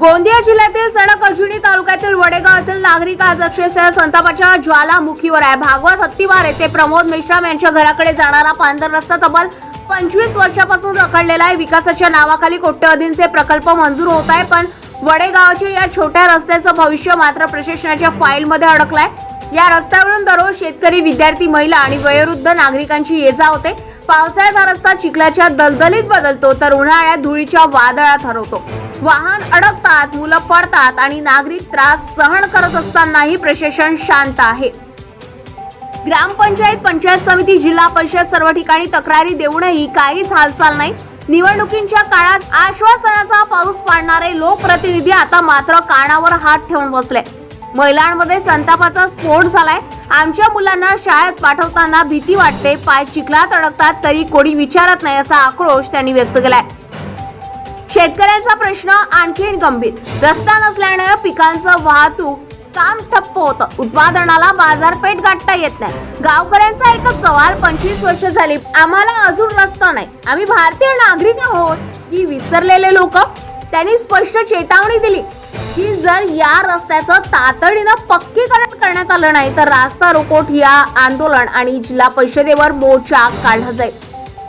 गोंदिया जिल्ह्यातील सडक अजुनी तालुक्यातील वडेगाव येथील नागरिक आज अक्षरशः संतापाच्या ज्वालामुखीवर आहे. भागवत हत्तीवार येथे प्रमोद मेश्राम यांच्या घराकडे जाणारा पांढर रस्ता तब्बल पंचवीस वर्षापासून रखडलेला आहे. विकासाच्या नावाखाली कोट्यवधींचे प्रकल्प मंजूर होत आहे पण वडेगावच्या या छोट्या रस्त्याचं भविष्य मात्र प्रशासनाच्या फाईलमध्ये अडकलाय. या रस्त्यावरून दररोज शेतकरी विद्यार्थी महिला आणि वयोवृद्ध नागरिकांची ये जा होते. पावसाळ्यात हा रस्ता चिखल्याच्या दलदलीत बदलतो तर उन्हाळ्यात धुळीच्या वादळात हरवतो. वाहन अडकतात मुलं पडतात आणि नागरिक त्रास सहन करत असतानाही प्रशासन शांत आहे. ग्रामपंचायत पंचायत समिती जिल्हा परिषद सर्व ठिकाणी तक्रारी देऊनही काहीच हालचाल नाही. निवडणुकींच्या काळात आश्वासनाचा पाऊस पाडणारे लोकप्रतिनिधी आता मात्र कानावर हात ठेवून बसले. महिलांमध्ये संतापाचा स्फोट झालाय. आमच्या मुलांना शाळेत पाठवताना भीती वाटते. पाय चिखलात अडकतात तरी कोणी विचारत नाही असा आक्रोश त्यांनी व्यक्त केलाय. शेतकऱ्यांचा प्रश्न आणखीन गंभीर. रस्ता नसल्यानं पिकांचं वाहतूक काम ठप्प होतं. उत्पादनाला बाजारपेठ गाठता येत नाही. गावकऱ्यांचा एकच सवाल पंचवीस वर्ष झाली. आम्हाला अजून रस्ता नाही. आम्ही भारतीय नागरिक आहोत की विसरलेले लोक. त्यांनी स्पष्ट चेतावणी दिली. की जर या रस्त्याचं तातडीनं पक्कीकरण करण्यात आलं नाही तर रास्ता रोको ठिया आंदोलन आणि जिल्हा परिषदेवर मोर्चा काढला जाईल.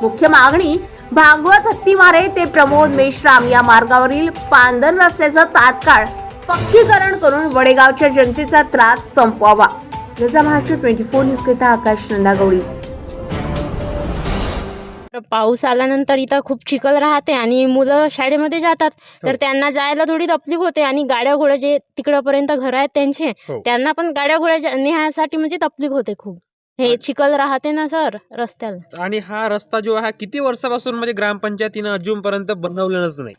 मुख्य मागणी भागवत हत्तीमारे ते प्रमोद मेश्राम या मार्गावरील पांदन रस्त्याचं तात्काळ पक्कीकरण करून वडेगावच्या जनतेचा त्रास संपवावा. जसा Maharashtra twenty four news Akash Nandagoudi पाऊस आल्यानंतर इथं खूप चिखल राहते आणि मुलं शाळेमध्ये जातात. तर त्यांना जायला थोडी तकलीफ होते आणि गाड्या घोड्या जे तिकडपर्यंत घर आहेत त्यांचे हो. त्यांना पण गाड्या घोड्या नेण्यासाठी म्हणजे तकलीफ होते खूप. हे चिखल राहते ना सर रस्त्याला. आणि हा रस्ता जो आहे किती वर्षापासून म्हणजे ग्रामपंचायतीनं अजूनपर्यंत बनवलेलंच नाही?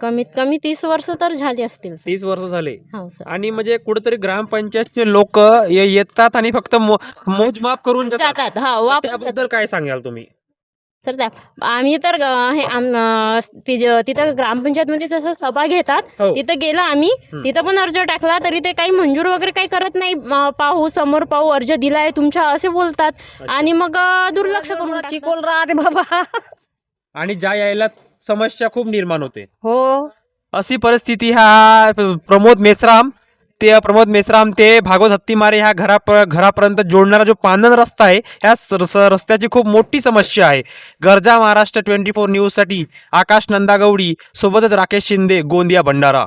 कमीत कमी तीस वर्ष तर झाली असतील. तीस वर्ष झाले. हो सर. आणि म्हणजे कुठेतरी ग्रामपंचायतचे लोक येतात आणि फक्त मोजमाप करून जातात. हा त्याबद्दल काय सांगाल तुम्ही? सर त्या आम्ही तर अं, हे आम- अं, ति- तिथं ग्रामपंचायतमध्ये जसं सभा घेतात हो. तिथं गेला आम्ही. तिथं पण अर्ज टाकला तरी ते काही मंजूर वगैरे काही करत नाही. पाहू समोर पाहू अर्ज दिलाय तुमच्या असे बोलतात. आणि मग अं, दुर्लक्ष करून टाकतात. चिकोल राहते बाबा. आणि ज्या यायला समस्या खूप निर्माण होते. हो. अशी परिस्थिती हा प्रमोद मेश्राम ते प्रमोद मेश्राम ते भागवत हत्तीमारे ह्या घरा घरापर्यंत जोडणारा जो पानन रस्ता आहे ह्या स- रस्त्याची खूप मोठी समस्या आहे. गरजा महाराष्ट्र ट्वेंटी फोर न्यूजसाठी आकाश नंदागौडी सोबतच राकेश शिंदे गोंदिया भंडारा.